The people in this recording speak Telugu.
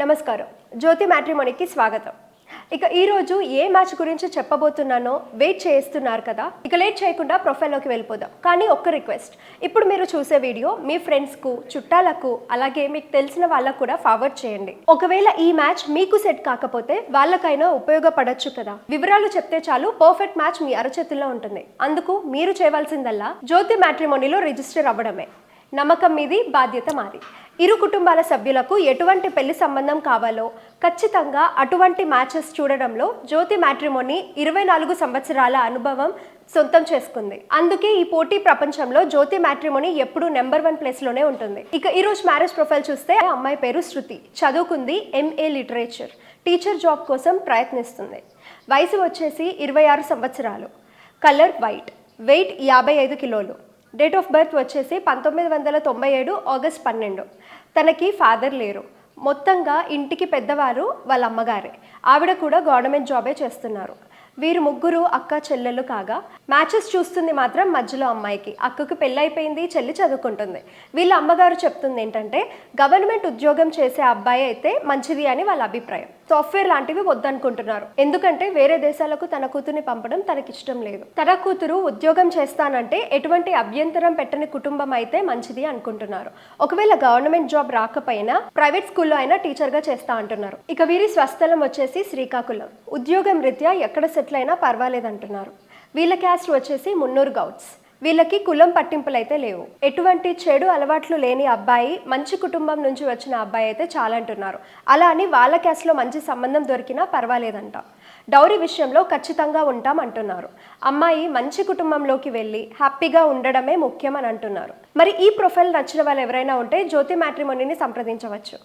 నమస్కారం. జ్యోతి మ్యాట్రిమోనీకి స్వాగతం. ఇక ఈరోజు ఏ మ్యాచ్ గురించి చెప్పబోతున్నానో వెయిట్ చేస్తున్నారు కదా ఇక లేట్ చేయకుండా ప్రొఫైల్లోకి వెళ్ళిపోదాం. కానీ ఒక్క రిక్వెస్ట్ ఇప్పుడు మీరు చూసే వీడియో మీ ఫ్రెండ్స్కు చుట్టాలకు అలాగే మీకు తెలిసిన వాళ్ళకు కూడా ఫార్వర్డ్ చేయండి. ఒకవేళ ఈ మ్యాచ్ మీకు సెట్ కాకపోతే వాళ్ళకైనా ఉపయోగపడచ్చు కదా. వివరాలు చెప్తే చాలు పర్ఫెక్ట్ మ్యాచ్ మీ అరచేతుల్లో ఉంటుంది. అందుకు మీరు చేయవలసిందల్లా జ్యోతి మ్యాట్రిమోనీలో రిజిస్టర్ అవ్వడమే. నమ్మకం మీది బాధ్యత మాది. ఇరు కుటుంబాల సభ్యులకు ఎటువంటి పెళ్ళి సంబంధం కావాలో ఖచ్చితంగా అటువంటి మ్యాచెస్ చూడడంలో జ్యోతి మ్యాట్రిమోని ఇరవై నాలుగు సంవత్సరాల అనుభవం సొంతం చేసుకుంది. అందుకే ఈ పోటీ ప్రపంచంలో జ్యోతి మ్యాట్రిమోని ఎప్పుడూ నెంబర్ వన్ ప్లేస్లోనే ఉంటుంది. ఇక ఈ రోజు మ్యారేజ్ ప్రొఫైల్ చూస్తే అమ్మాయి పేరు శృతి. చదువుకుంది ఎంఏ లిటరేచర్. టీచర్ జాబ్ కోసం ప్రయత్నిస్తుంది. వయసు వచ్చేసి ఇరవై ఆరు సంవత్సరాలు. Colour white. వెయిట్ యాభై ఐదు కిలోలు. డేట్ ఆఫ్ బర్త్ వచ్చేసి పంతొమ్మిది వందల తొంభై ఏడు ఆగస్ట్ పన్నెండు. తనకి ఫాదర్ లేరు. మొత్తంగా ఇంటికి పెద్దవారు వాళ్ళ అమ్మగారే ఆవిడ కూడా గవర్నమెంట్ జాబే చేస్తున్నారు. వీరు ముగ్గురు అక్క చెల్లెలు కాగా మ్యాచెస్ చూస్తుంది మాత్రం మధ్యలో అమ్మాయికి. అక్కకు పెళ్ళైపోయింది చెల్లి చదువుకుంటుంది. వీళ్ళ అమ్మగారు చెప్తుంది ఏంటంటే గవర్నమెంట్ ఉద్యోగం చేసే అబ్బాయి అయితే మంచిది అని వాళ్ళ అభిప్రాయం. సాఫ్ట్వేర్ లాంటివి వద్దనుకుంటున్నారు. ఎందుకంటే వేరే దేశాలకు తన కూతుర్ని పంపడం తనకి ఇష్టం లేదు. తన కూతురు ఉద్యోగం చేస్తానంటే ఎటువంటి అభ్యంతరం పెట్టని కుటుంబం అయితే మంచిది అనుకుంటున్నారు. ఒకవేళ గవర్నమెంట్ జాబ్ రాకపోయినా ప్రైవేట్ స్కూల్ స్కూల్లో ఆయన టీచర్గా చేస్తా అంటున్నారు. ఇక వీరి స్వస్థలం వచ్చేసి శ్రీకాకుళం. ఉద్యోగం రీత్యా ఎక్కడ సెటిల్ అయినా పర్వాలేదంటున్నారు. వీళ్ళ క్యాస్ట్ వచ్చేసి మున్నూరు గౌడ్స్. వీళ్ళకి కులం పట్టింపులు అయితే లేవు. ఎటువంటి చెడు అలవాట్లు లేని అబ్బాయి మంచి కుటుంబం నుంచి వచ్చిన అబ్బాయి అయితే చాలా అంటున్నారు అలా అని వాళ్ళ క్యాస్ట్లో మంచి సంబంధం దొరికినా పర్వాలేదంట. డౌరీ విషయంలో ఖచ్చితంగా ఉంటాం అంటున్నారు. అమ్మాయి మంచి కుటుంబంలోకి వెళ్ళి హ్యాపీగా ఉండడమే ముఖ్యం అని అంటున్నారు. మరి ఈ ప్రొఫైల్ నచ్చిన వాళ్ళు ఎవరైనా ఉంటే జ్యోతి మ్యాట్రిమోనీని సంప్రదించవచ్చు.